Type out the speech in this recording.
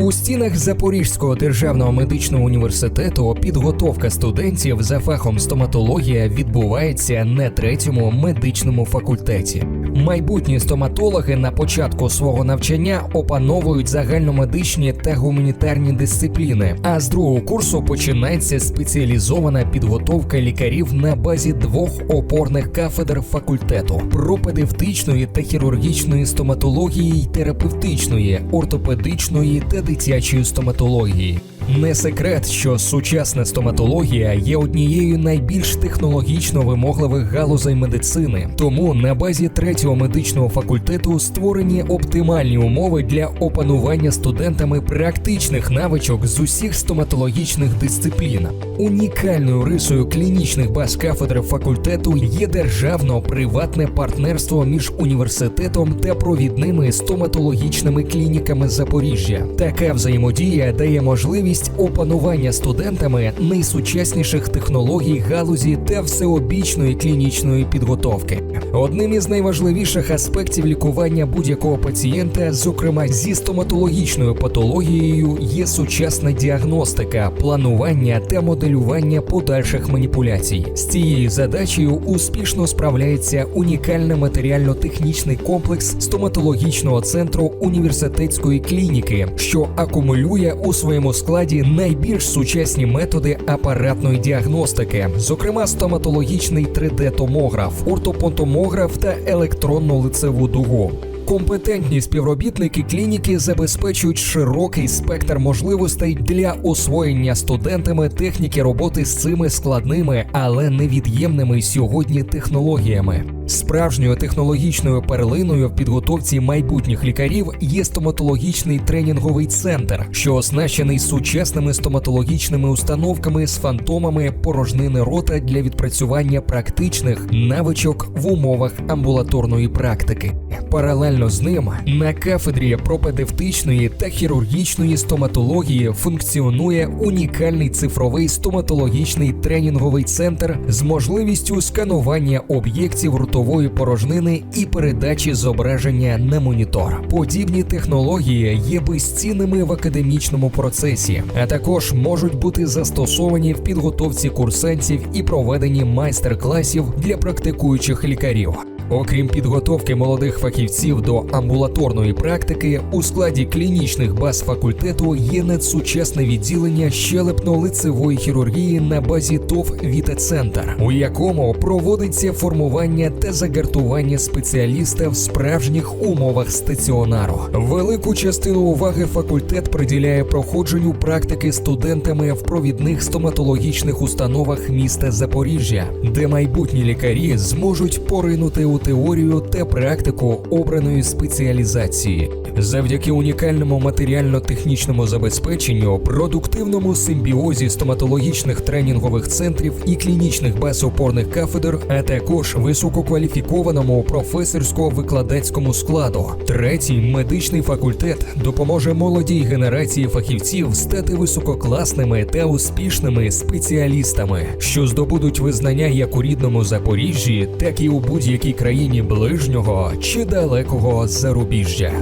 У стінах Запорізького державного медичного університету підготовка студентів за фахом стоматологія відбувається на третьому медичному факультеті. Майбутні стоматологи на початку свого навчання опановують загальномедичні та гуманітарні дисципліни. А з другого курсу починається спеціалізована підготовка лікарів на базі двох опорних кафедр факультету пропедевтичної та хірургічної стоматології й терапевтичної, ортопедичної та дитячої стоматології. Не секрет, що сучасна стоматологія є однією найбільш технологічно вимогливих галузей медицини. Тому на базі третього медичного факультету створені оптимальні умови для опанування студентами практичних навичок з усіх стоматологічних дисциплін. Унікальною рисою клінічних баз кафедр факультету є державно-приватне партнерство між університетом та провідними стоматологічними клініками Запоріжжя. Така взаємодія дає можливість опанування студентами найсучасніших технологій галузі та всеобічної клінічної підготовки. Одним із найважливіших аспектів лікування будь-якого пацієнта, зокрема зі стоматологічною патологією, є сучасна діагностика, планування та моделювання подальших маніпуляцій. З цією задачею успішно справляється унікальний матеріально-технічний комплекс стоматологічного центру університетської клініки, що акумулює у своєму складі найбільш сучасні методи апаратної діагностики, зокрема стоматологічний 3D-томограф, ортопонтомограф та електронну лицеву дугу. Компетентні співробітники клініки забезпечують широкий спектр можливостей для освоєння студентами техніки роботи з цими складними, але невід'ємними сьогодні технологіями. Справжньою технологічною перлиною в підготовці майбутніх лікарів є стоматологічний тренінговий центр, що оснащений сучасними стоматологічними установками з фантомами порожнини рота для відпрацювання практичних навичок в умовах амбулаторної практики. Паралельно з ним на кафедрі пропедевтичної та хірургічної стоматології функціонує унікальний цифровий стоматологічний тренінговий центр з можливістю сканування об'єктів ротової порожнини і передачі зображення на монітор. Подібні технології є безцінними в академічному процесі, а також можуть бути застосовані в підготовці курсантів і проведенні майстер-класів для практикуючих лікарів. Окрім підготовки молодих фахівців до амбулаторної практики, у складі клінічних баз факультету є надсучасне відділення щелепно-лицевої хірургії на базі ТОВ Віта-центр, у якому проводиться формування та загартування спеціаліста в справжніх умовах стаціонару. Велику частину уваги факультет приділяє проходженню практики студентами в провідних стоматологічних установах міста Запоріжжя, де майбутні лікарі зможуть поринути у теорію та практику обраної спеціалізації. Завдяки унікальному матеріально-технічному забезпеченню, продуктивному симбіозі стоматологічних тренінгових центрів і клінічних баз опорних кафедр, а також висококваліфікованому професорсько-викладацькому складу, третій медичний факультет допоможе молодій генерації фахівців стати висококласними та успішними спеціалістами, що здобудуть визнання як у рідному Запоріжжі, так і у будь-якій країні ближнього чи далекого зарубіжжя.